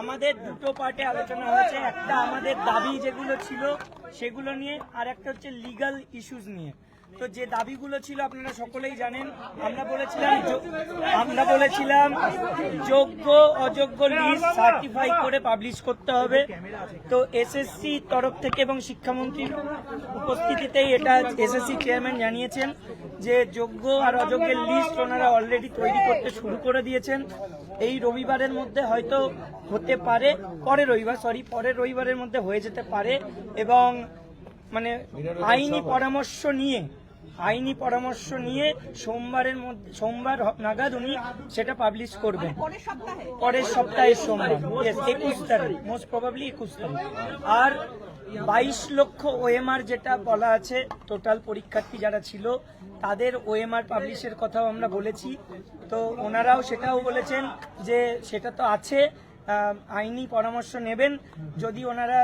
আমাদের দুটো পার্টে আলোচনা হয়েছে। একটা আমাদের দাবি যেগুলো ছিল, সেগুলো নিয়ে, আর একটা হচ্ছে লিগাল ইস্যুস নিয়ে। তো যে দাবিগুলো ছিল আপনারা সকলেই জানেন। আমরা বলেছিলাম আমরা বলেছিলাম যোগ্য, অযোগ্য লিস্ট সার্টিফাই করে পাবলিশ করতে হবে। তো এসএসসি তরফ থেকে এবং শিক্ষামন্ত্রীর উপস্থিতিতেই এটা এসএসসি চেয়ারম্যান জানিয়েছেন যে যোগ্য আর অযোগ্যের লিস্ট ওনারা অলরেডি তৈরি করতে শুরু করে দিয়েছেন। এই রবিবারের মধ্যে হয়তো হতে পারে, পরের রবিবার সরি পরের রবিবারের মধ্যে হয়ে যেতে পারে এবং মানে আইনি পরামর্শ নিয়ে আইনি পরামর্শ নিয়ে সোমবারের মধ্যে সোমবার নাগাদ উনি সেটা পাবলিশ করবেন। পরের সপ্তাহে? সপ্তাহের সোমবার একুশ তারিখ মোস্ট প্রবাবলি একুশ তারিখ। আর বাইশ লক্ষ ওএমআর যেটা বলা আছে টোটাল পরীক্ষার্থী যারা ছিল তাদের ওএমআর পাবলিশের কথাও আমরা বলেছি। তো ওনারাও সেটাও বলেছেন যে সেটা তো আছে আইনি পরামর্শ নেবেন। যদি ওনারা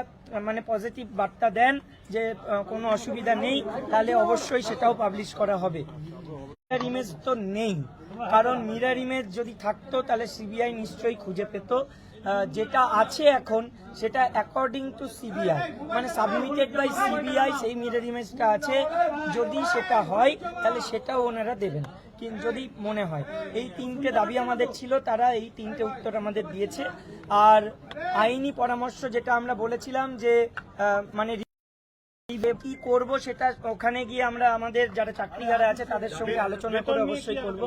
মানে পজিটিভ বার্তা দেন যে কোনো অসুবিধা নেই, তাহলে অবশ্যই সেটাও পাবলিশ করা হবে। মিরার ইমেজ তো নেই। কারণ মিরার ইমেজ যদি থাকতো, তাহলে সিবিআই নিশ্চয়ই খুঁজে পেত। যেটা আছে এখন, সেটা অ্যাকর্ডিং টু সিবিআই মানে সাবমিটেড বাই সিবিআই সেই মিরার ইমেজটা আছে। যদি সেটা হয়, তাহলে সেটাও ওনারা দেবেন। যদি মনে হয়। এই তিনটে দাবি আমাদের ছিল, তারা এই তিনটে উত্তর আমাদের দিয়েছে। আর আইনি পরামর্শ যেটা আমরা বলেছিলাম যে মানে কি করব সেটা ওখানে গিয়ে আমরা আমাদের যারা চাকরিহারা আছে তাদের সঙ্গে আলোচনা করে অবশ্যই করব।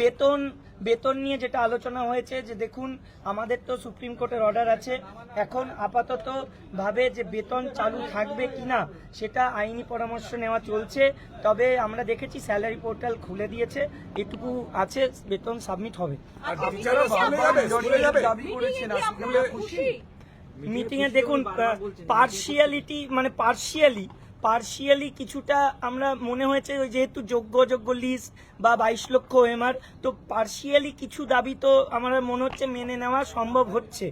বেতন বেতন নিয়ে যেটা আলোচনা হয়েছে যে দেখুন আমাদের তো সুপ্রিম কোর্টের অর্ডার আছে। এখন আপাতত ভাবে যে বেতন চালু থাকবে কিনা সেটা আইনি পরামর্শ নেওয়া চলছে। তবে আমরা দেখেছি স্যালারি পোর্টাল খুলে দিয়েছে। এটুকু আছে বেতন সাবমিট হবে। মিটিং এ দেখুন পার্সিয়ালিটি মানে পার্সিয়ালি পার্সিয়ালি কিছুটা আমরা মনে হয়েছে ওই যেহেতু যোগ্য যোগ্য লিস্ট বা বাইশ লক্ষ এমআর তো পার্সিয়ালি কিছু দাবি তো আমার মনে হচ্ছে মেনে নেওয়া সম্ভব হচ্ছে।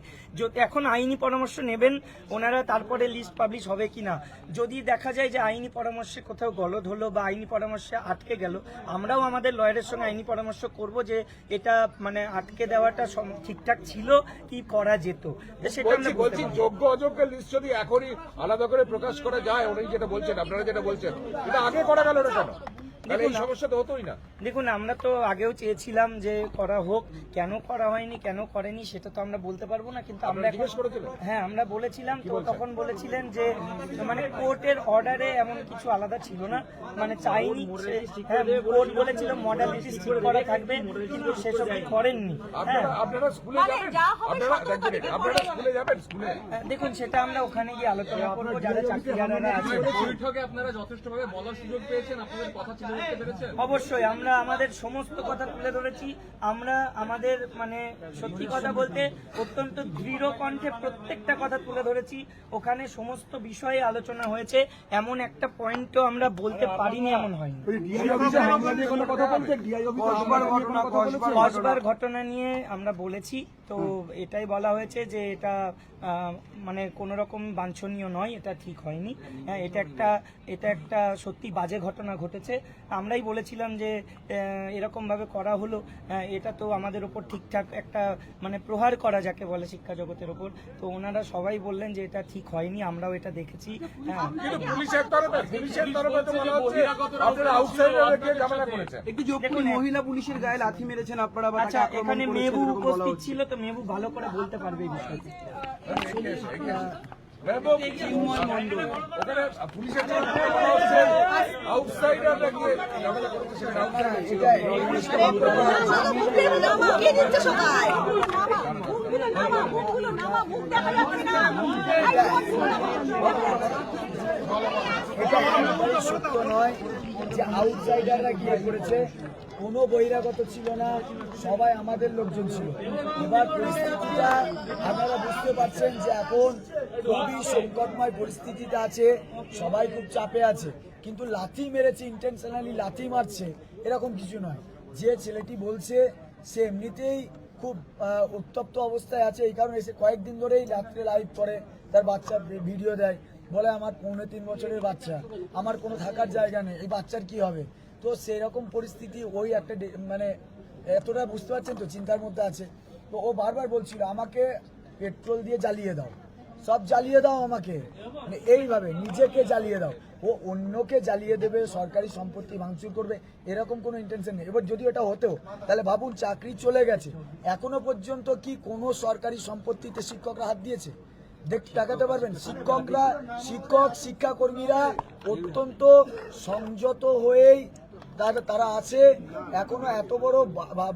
এখন আইনি পরামর্শ নেবেন ওনারা তারপরে লিস্ট পাবলিশ হবে কিনা। যদি দেখা যায় যে আইনি পরামর্শে কোথাও গলদ হলো বা আইনি পরামর্শে আটকে গেল আমরাও আমাদের লয়ারের সঙ্গে আইনি পরামর্শ করব যে এটা মানে আটকে দেওয়াটা ঠিকঠাক ছিল কি করা যেত। সেটা। যোগ্য অযোগ্য লিস্ট যদি এখনই আলাদা করে প্রকাশ করা যায় উনি যেটা বলছেন আপনারা যেটা বলছেন এটা আগে করা গেল না কেন? তাহলে সমস্যা তো হতোই না। দেখুন আমরা তো আগেও চেয়েছিলাম যে করা হোক কেন করা হয়নি কেন করেনি সেটা তো আমরা বলতে পারব না কিন্তু আমরা এখন- হ্যাঁ আমরা বলেছিলাম তো তখন বলেছিলেন যে মানে কোর্টের অর্ডারে এমন কিছু আলাদা ছিল না মানে চাইনি হ্যাঁ কোর্ট বলেছিল মডালিটিস ঠিক করা থাকবে কিন্তু সেসব করেননি হ্যাঁ। হ্যাঁ, দেখুন সেটা আমরা ওখানে গিয়ে আলোচনা করব যারা আছে বৈঠকে আপনারা যথেষ্টভাবে বলার সুযোগ পেয়েছেন আপনাদের কথা পেরেছেন অবশ্যই আমরা আমাদের সমস্ত কথা তুলে ধরেছি। আমরা আমাদের মানে সত্যি কথা বলতে অত্যন্ত দৃঢ় কণ্ঠে প্রত্যেকটা কথা তুলে ধরেছি। ওখানে সমস্ত বিষয়ে আলোচনা হয়েছে। এমন একটা পয়েন্টও আমরা বলতে পারিনি এমন হয়নি। কসবার ঘটনা নিয়ে আমরা বলেছি। তো এটাই বলা হয়েছে যে এটা মানে কোন রকম বাঞ্ছনীয় নয় এটা ঠিক হয়নি। হ্যাঁ, এটা একটা এটা একটা সত্যি বাজে ঘটনা ঘটেছে। আমরাই বলেছিলাম যে এরকম ভাবে করা হলো। আহ, এটা তো আমাদের উপর ঠিকঠাক একটা মানে প্রহার করা যাকে বলে শিক্ষা জগতের উপর তো ওনারা সবাই বললেন যে এটা ঠিক হয়নি আমরাও এটা দেখেছি। হ্যাঁ। একটু মহিলা পুলিশের গায়ে লাথি মেরেছেন আপনারা আচ্ছা এখানে বলা উপস্থিত ছিল তো মেবু ভালো করে বলতে পারবে এই বিষয়টি। সবাই মুখগুলো নামা মুখগুলো নামা মুখ দেখা যাচ্ছে না এটা সত্য নয় যে আউটসাইডাররা গিয়ে করেছে। কোনো বহিরাগত ছিল না, সবাই আমাদের লোকজন ছিল। এবার পরিস্থিতিটা আপনারা বুঝতে পারছেন যে এখন খুবই সংকটময় পরিস্থিতিতে আছে, সবাই খুব চাপে আছে। কিন্তু লাথি মেরেছে ইন্টেনশনালি লাথি মারছে, এরকম কিছু নয়। যে ছেলেটি বলছে, সে এমনিতেই খুব উত্তপ্ত অবস্থায় আছে। এই কারণে এসে কয়েকদিন ধরেই রাত্রে লাইভ করে, তার বাচ্চা ভিডিও দেয়। বলে আমার পৌনে তিন বছরের বাচ্চা। আমার কোনো থাকার জায়গা নেই। এই বাচ্চার কি হবে? তো সেরকম পরিস্থিতি ওই একটা মানে এতটা বুঝতে পারছেন তো, চিন্তার মধ্যে আছে। তো ও বারবার বলছিল, আমাকে পেট্রোল দিয়ে জ্বালিয়ে দাও। সব জ্বালিয়ে দাও আমাকে। মানে এইভাবে নিজেকে জ্বালিয়ে দাও। ও অন্যকে জ্বালিয়ে দেবে, সরকারি সম্পত্তি ভাঙচুর করবে, এরকম কোনো ইন্টেনশন নেই। এবার যদি এটা হতেও তাহলে ভাবুন চাকরি চলে গেছে। এখনও পর্যন্ত কি কোনো সরকারি সম্পত্তিতে শিক্ষকরা হাত দিয়েছে? দেখাতে পারবেন। শিক্ষকরা শিক্ষক শিক্ষাকর্মীরা অত্যন্ত সংযত হয়েই তারা তারা আছে। এখনও এত বড়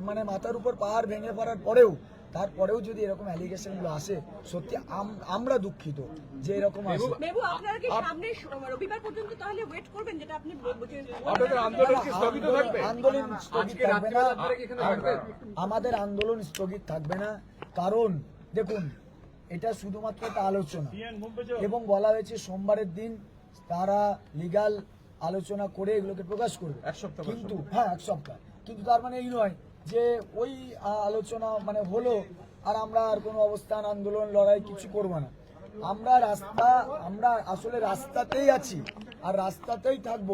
মানে মাথার উপর পাহাড় ভেঙে পড়ার পরেও তারপরেও যদি এরকম অ্যালিগেশনগুলো আসে সত্যি আম- আমরা দুঃখিত যে এরকম আসে। মেবু আপনারা কি সামনে স- রবিবার পর্যন্ত তাহলে ওয়েট করবেন যেটা আপনি বলছেন? আপনাদের আন্দোলন স্থগিত থাকবে? না? আমাদের আন্দোলন স্থগিত থাকবে না। কারণ দেখুন এটা শুধুমাত্র একটা আলোচনা। এবং বলা হয়েছে সোমবারের দিন তারা লিগাল আলোচনা করে এগুলোকে প্রকাশ করবে। এক সপ্তাহ কিন্তু হ্যাঁ এক সপ্তাহ। কিন্তু তার মানে এই নয় যে ওই আলোচনা মানে হলো আর আমরা আর কোনো অবস্থান আন্দোলন লড়াই কিছু করব না। আমরা রাস্তা আমরা আসলে রাস্তাতেই আছি আর রাস্তাতেই থাকব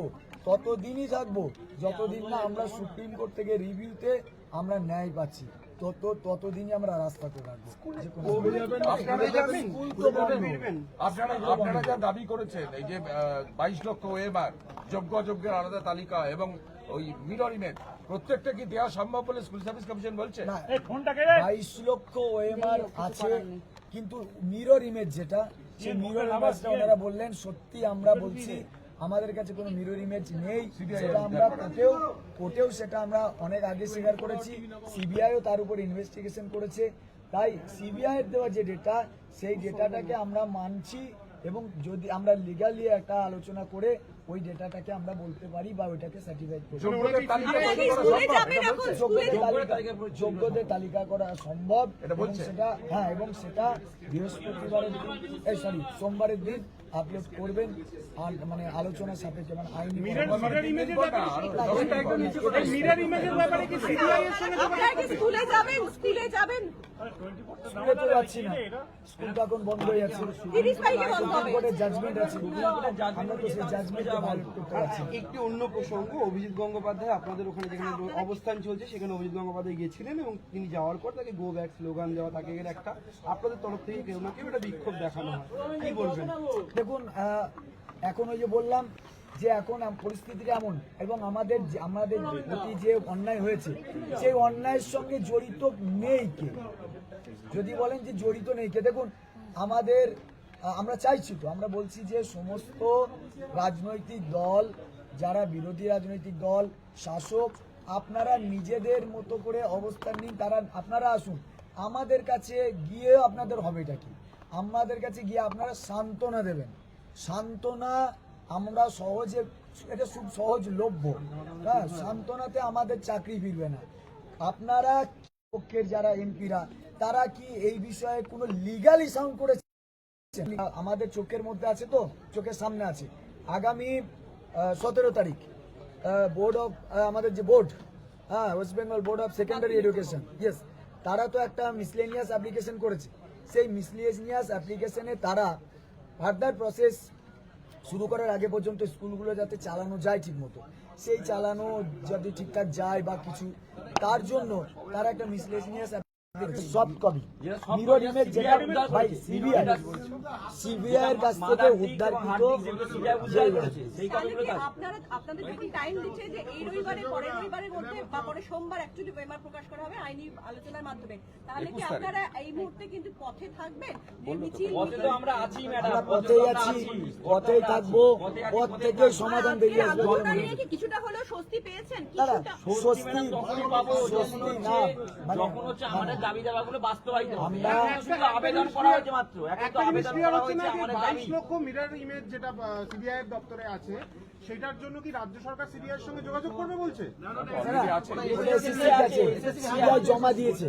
ততদিনই থাকব। যতদিন না আমরা সুপ্রিম কোর্ট থেকে রিভিউতে আমরা ন্যায় পাচ্ছি। তত ততদিনই আমরা থাকব যে কোনো- আপনারা যাবেন স্কুল তো বন্ধ। আপনারা আপনারা যা দাবি করেছেন এই যে বাইশ লক্ষ ওএমআর যোগ্য অযোগ্যের আলাদা তালিকা এবং ওই মিরর ইমেজ প্রত্যেকটা কি দেওয়া সম্ভব বলে স্কুল সার্ভিস কমিশন বলছে? না বাইশ লক্ষ ওএমআর আছে কিন্তু মিরর ইমেজ যেটা সেই মিরর ইমেজটা ওনারা বললেন সত্যি আমরা বলছি আমাদের কাছে কোনো মিরর ইমেজ নেই সেটা আমরা কোর্টেও কোর্টেও সেটা আমরা অনেক আগে স্বীকার করেছি। সিবিআইও তার উপর ইনভেস্টিগেশন করেছে। তাই সিবিআই এর দেওয়া যে ডেটা সেই ডেটাটাকে আমরা মানছি এবং যদি আমরা লিগালি একটা আলোচনা করে ওই ডেটাটাকে আমরা বলতে পারি বা ওইটাকে সার্টিফাইড করি যোগ্যদের তালিকা করা সম্ভব? এবং সেটা হ্যাঁ এবং সেটা বৃহস্পতিবারের দিন এই সরি সোমবারের দিন আপলোড করবেন। আর মানে আলোচনা সাপেক্ষে মানে আইনি স্কুলে যাবেন স্কুলে যাবেন? স্কুলে তো যাচ্ছি না। স্কুল তো এখন বন্ধ হয়ে যাচ্ছে তিরিশ তারিখে বন্ধ হবে। কোর্টের জাজমেন্ট আছে। আমরা তো সেই জাজমেন্টে একটি অন্য প্রসঙ্গ অভিজিৎ গঙ্গোপাধ্যায় আপনাদের ওখানে যেখানে অবস্থান চলছে সেখানে অভিজিৎ গঙ্গোপাধ্যায় গিয়েছিলেন এবং তিনি যাওয়ার পর তাকে গো ব্যাক স্লোগান দেওয়া তাকে একটা আপনাদের তরফ থেকে কেউ না কেউ একটা বিক্ষোভ দেখানো হয়। কি বলবেন? দেখুন আহ, এখন ওই যে বললাম যে এখন পরিস্থিতিটা এমন এবং আমাদের যে- আমাদের প্রতি যে অন্যায় হয়েছে সেই অন্যায়ের সঙ্গে জড়িত নেই কে? যদি বলেন যে জড়িত নেই কে? দেখুন আমাদের আমরা চাইছি তো, আমরা বলছি যে সমস্ত রাজনৈতিক দল, যারা বিরোধী রাজনৈতিক দল, শাসক, আপনারা নিজেদের মতো করে অবস্থান নিন, তারা, আপনারা আসুন। আমাদের কাছে গিয়ে আপনাদের হবেটা কি? আমাদের কাছে গিয়ে আপনারা সান্ত্বনা দেবেন। সান্ত্বনা আমরা সহজে, এটা খুব সহজ লভ্য হ্যাঁ সান্ত্বনাতে আমাদের চাকরি ফিরবে না। আপনারা পক্ষের যারা এমপিরা, তারা কি এই বিষয়ে কোনো লিগালি সাউন্ড করেছে? আমাদের চোখের মধ্যে আছে তো, চোখের সামনে আছে। আগামী সতেরো তারিখ বোর্ড অফ আমাদের যে বোর্ড হ্যাঁ West Bengal board of secondary education yes তারা তো একটা মিসলেনিয়াস অ্যাপ্লিকেশন করেছে। সেই মিসলেনিয়াস অ্যাপ্লিকেশনে তারা ফার্দার প্রসেস শুরু করার আগে পর্যন্ত স্কুলগুলো যাতে চালানো যায় ঠিক মতো সেই চালানো যদি ঠিকঠাক যায় বা কিছু, তার জন্য তারা একটা miscellaneous soft copy mirror image যেটা ভাই সিবিআই। সিবিআই এর কাছ থেকে উদ্ধারকৃত আপনারা আপনাদের যদি টাইম দিচ্ছে যে এই রবিবারে পরের রবিবারের মধ্যে বা পরে সোমবার অ্যাকচুয়ালি ওয়েমার প্রকাশ করা হবে আইনি আলোচনার মাধ্যমে তাহলে কি আপনারা এই মুহূর্তে কিন্তু পথে থাকবেন? আমরা আছি আছি থাকব পথ থেকে সমাধান বেরিয়ে আসবে। কিছুটা হলেও স্বস্তি পেয়েছেন? কিছুটা স্বস্তি স্বস্তি না মানে যখন হচ্ছে আমাদের দাবি দাবাগুলো বাস্তবায়িত হবে। শুধু আবেদন করা হয়েছে মাত্র। আবেদন করা হয়েছে আমাদের দাবি। লক্ষ মিরর ইমেজ যেটা সিবিআই এর দপ্তরে আছে সেটার জন্য কি রাজ্য সরকার সিবিআই এর সঙ্গে যোগাযোগ করবে বলছে? সিবিআই জমা দিয়েছে।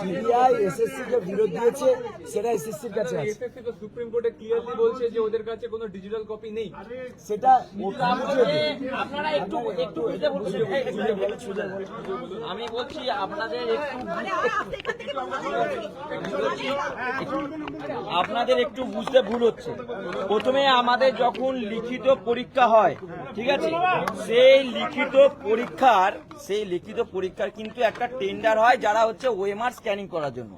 সিবিআই এসএসসি কে বিরোধ দিয়েছে সেটা এসএসসির কাছে আছে। এসএসসি তো সুপ্রিম কোর্টে ক্লিয়ারলি বলছে যে ওদের কাছে কোনো ডিজিটাল কপি নেই। সেটা আপনারা একটু একটু বুঝে বলুন। এই, এই, এই, আমি বলছি আপনাদের একটু আপনাদের একটু বুঝতে ভুল হচ্ছে। প্রথমে আমাদের যখন লিখিত পরীক্ষা হয়, ঠিক আছে? সেই লিখিত পরীক্ষার, সেই লিখিত পরীক্ষার কিন্তু একটা টেন্ডার হয় যারা হচ্ছে ওএমআর স্ক্যানিং করার জন্য।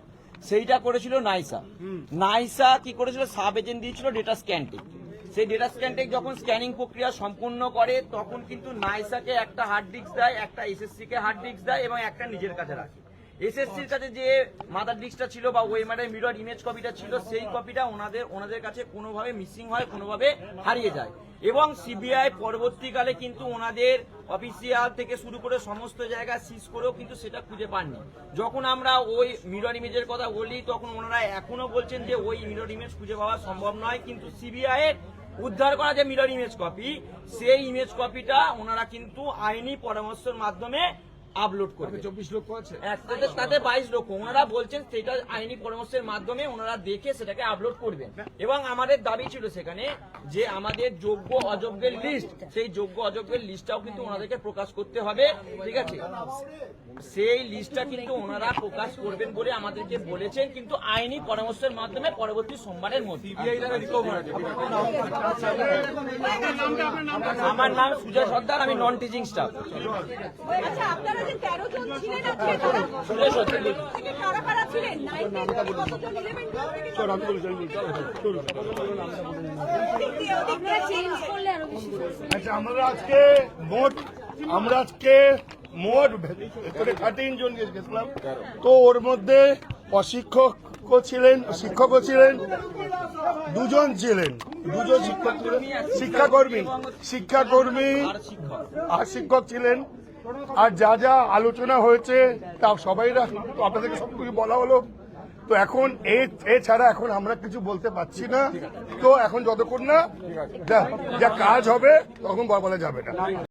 সেইটা করেছিল নাইসা। নাইসা কি করেছিল? সাব এজেন্ট দিয়েছিল ডেটা স্ক্যানটিং সেই ডেটা স্ক্যানটেক যখন স্ক্যানিং প্রক্রিয়া সম্পূর্ণ করে, তখন কিন্তু নাইসাকে একটা হার্ড ডিস্ক দেয়, একটা এসএসসি কে হার্ড ডিস্ক দেয় এবং একটা নিজের কাছে রাখে। এসএসসির কাছে যে মাদার ডিস্কটা ছিল বা ওয়েমার মিরর ইমেজ কপিটা ছিল, সেই কপিটা ওনাদের ওনাদের কাছে কোনোভাবে মিসিং হয়, কোনোভাবে হারিয়ে যায়। এবং সিবিআই পরবর্তীকালে কিন্তু ওনাদের অফিসিয়াল থেকে শুরু করে সমস্ত জায়গা সিজ করেও কিন্তু সেটা খুঁজে পাননি। যখন আমরা ওই মিরর ইমেজের কথা বলি, তখন ওনারা এখনও বলছেন যে ওই মিরর ইমেজ খুঁজে পাওয়া সম্ভব নয়, কিন্তু সিবিআই এর উদ্ধার করা যে মিরর ইমেজ কপি সেই ইমেজ কপিটা ওনারা কিন্তু আইনি পরামর্শের মাধ্যমে আপলোড করবে। চব্বিশ লক্ষ আছে? তাতে তাতে বাইশ লক্ষ। ওনারা বলছেন সেটা আইনি পরামর্শের মাধ্যমে ওনারা দেখে সেটাকে আপলোড করবেন। এবং আমাদের দাবি ছিল সেখানে যে আমাদের যোগ্য অযোগ্যের লিস্ট সেই যোগ্য অযোগ্যের লিস্টটাও কিন্তু ওনাদেরকে প্রকাশ করতে হবে ঠিক আছে? সেই লিস্টটা কিন্তু ওনারা প্রকাশ করবেন বলে আমাদেরকে বলেছেন কিন্তু আইনি পরামর্শের মাধ্যমে পরবর্তী সোমবারের মধ্যে। আমার নাম সুজয় সর্দার আমি নন টিচিং স্টাফ আচ্ছা আমরা আজকে মোট, আমরা আজকে মোট জন গেছিলাম। তো ওর মধ্যে অশিক্ষক ছিলেন, শিক্ষকও ছিলেন, দুজন ছিলেন, দুজন শিক্ষক ছিলেন, শিক্ষাকর্মী শিক্ষাকর্মী আর শিক্ষক ছিলেন। আর যা যা আলোচনা হয়েছে, তা সবাইরা আপনাদেরকে সবকিছু বলা হলো। তো এখন এছাড়া এখন আমরা কিছু বলতে পারছি না। তো এখন যতক্ষণ না যা কাজ হবে তখন বলা যাবে না।